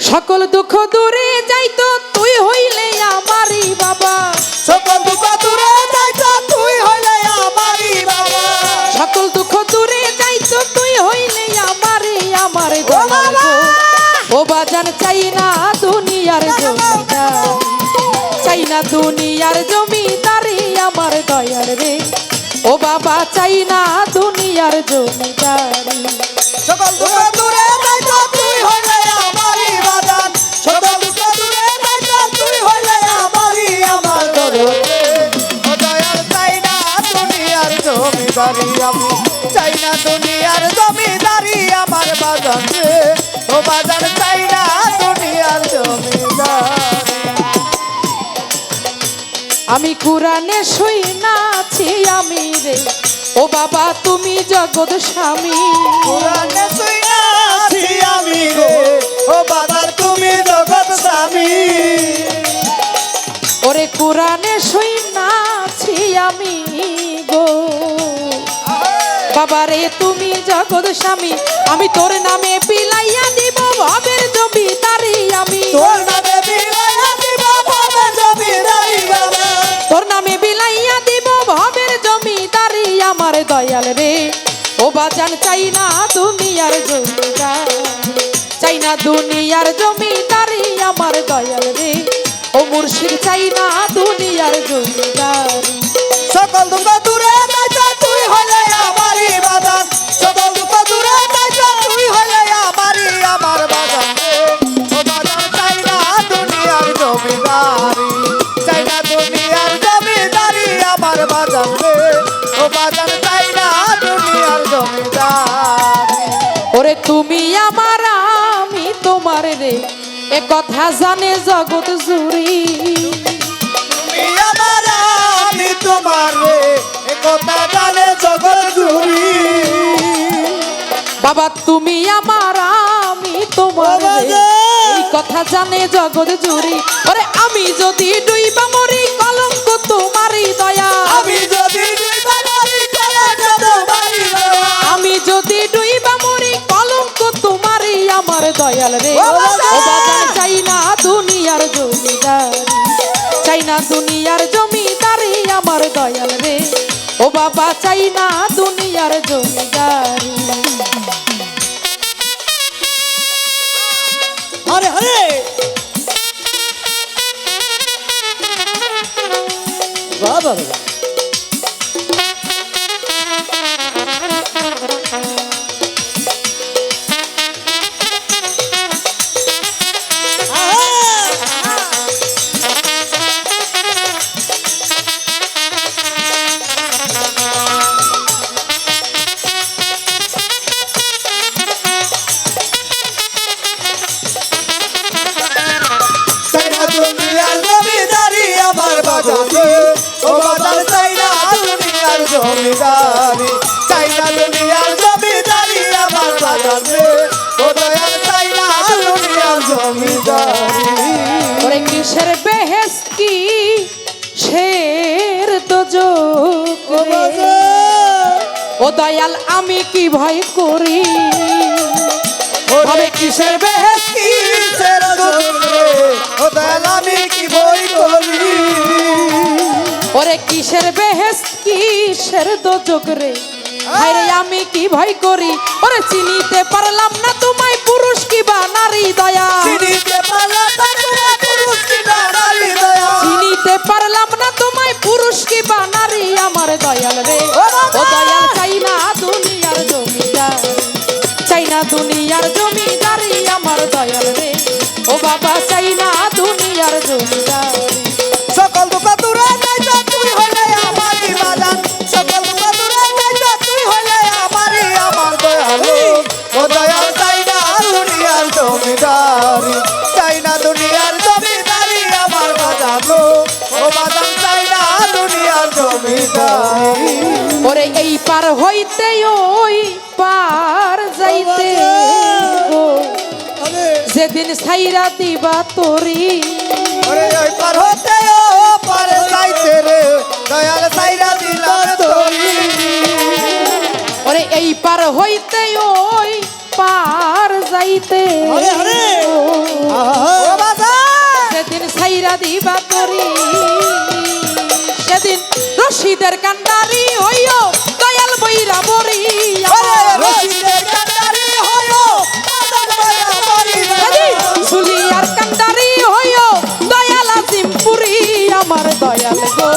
সকল দুঃখ দূরে যাইতো তুই হইলে আমারই বাবা। সকল দুঃখ দূরে যাইতো তুই হইলে আমারই বাবা। সকল দুঃখ দূরে যাইতো তুই হইলে আমারই আমার ও বাবা! ও বাজান চাই না দুনিয়ার জমিদার। চাই না দুনিয়ার জমিদারি আমার দয়াল রে। ও বাবা চাই না দুনিয়ার জমিদারি। সকল দুঃখ দূরে যাইতো তুই হইলে জমিদারি আমি চাই না দুনিয়ার জমিদারি আমার বাজান ও বাজান চাই না দুনিয়ার জমিদারি। আমি কোরআনে শুই নাছি আমি রে। ও বাবা তুমি জগৎ স্বামী। পুরাণে শুইয়া আছি আমি রে। ও বাজার তুমি জগৎ স্বামী। ওরে কোরআনে শুই বাবারে তুমি জগৎ স্বামী আমি তোর নামে পিলাইয়া দিব ভবের জমিদারি আমি। তোর নামে বিলাইয়া দিব বাবা। জমিদারি তোর নামে বিলাইয়া দিব ভবের জমিদারি আমার দয়াল রে। ও বাজান চাই না দুনিয়ার জমিদার চাই না দুনিয়ার জমিদারি আমার দয়াল রে। ও মুর্শিদ চাই না দুনিয়ার জমিদারি বাজান রে ও বাজান চাই না দুনিয়ার জমিদারি। ওরে তুমি আমার আমি তোমার রে এ কথা জানে জগৎ জুড়ি। তুমি আমার আমি তোমার রে এ কথা জানে জগৎ জুড়ি। বাবা তুমি আমার আমি তোমার এই কথা জানে জগৎ জুড়ি। ওরে আমি যদি ডুইবা মরি কলঙ্ক দয়াল রে। ও বাবা! ও বাজান চাই না দুনিয়ার জমিদারি। চাই না দুনিয়ার জমিদারি আমার দয়াল রে। ও বাবা চাই না দুনিয়ার চাই না দুনিয়ার জমিদারি চাই না দুনিয়ার জমিদারি আমার বাজারে। ও দয়াল চাই না দুনিয়ার জমিদারি। ওরে কিসের বেহেস কি শের তো ও দয়াল আমি কি ভয় করি? ওরে কিসের বেহেস কিসের দুঃখে ও দয়াল আমি কি বই করি? ওরে কিসের বেহেস কিসের দোজক রে? হায়রে আমি কি ভয় করি? ওরে চিনিতে পারলাম না তোমায় পুরুষ কি বা নারী দয়া। চিনিতে পারলা তা তোমার পুরুষ কি না নারী দয়া। চিনিতে পারলাম না তোমায় পুরুষ কি বা নারী আমার দয়াল রে! ও দয়াল চাই না দুনিয়ার জমিদার। চাই না দুনিয়ার জমিদারি আমার দয়াল রে। ও বাবা চাই না দুনিয়ার জমিদারি আমার বাজানো ও বাজান চাই না দুনিয়ার জমিদারি। ওরে এই পার হইতে ওই পার যাইতে যেদিন সাইরা দিবা তোরি। ওরে ওই পার হতে ও পারে যাইতে রে। দয়াল সাইরা দিলাম তোরি। ওরে এই পার হইতে ওই পার যাইতে! ও লাইয়া দিবা তরি সেদিন রশিদের কান্ডারি হইও দয়াল বইরা বরি রশিদের কান্ডারি সেদিন সুলিয়ার কান্ডারি হইও দয়াল আজিমপুরি আমার দয়াল গো।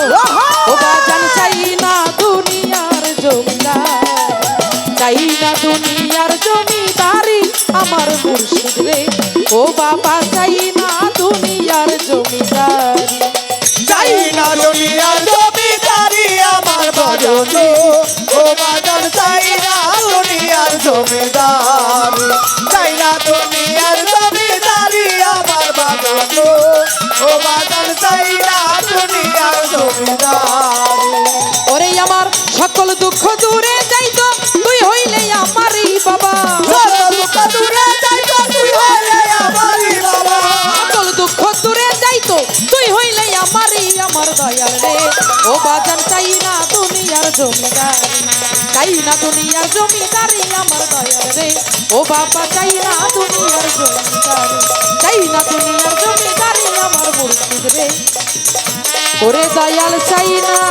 ও বাজান চাই না দুনিয়ার জমিদার। চাই না জমিদারি আমার মুর্শিদ রে ও বাবা চাই না দুনিয়ার জমিদারি। চাই না দুনিয়ার জমিদারি আমার বাজনী ও বাজান চাই না দুনিয়ার জমিদারি। চাই না দুনিয়ার জমিদারি আমার বাজনী ও বাজান চাই না দুনিয়ার জমিদারি। ওরে আমার সকল দুঃখ দূরে জমিদারি চাই না দুনিয়ার জমিদারি, আমার দয়াল রে ও বাবা চাই না দুনিয়ার জমিদারি। চাই না দুনিয়ার জমিদারি, আমার মুর্শিদ রে। ওরে দয়াল, চাই না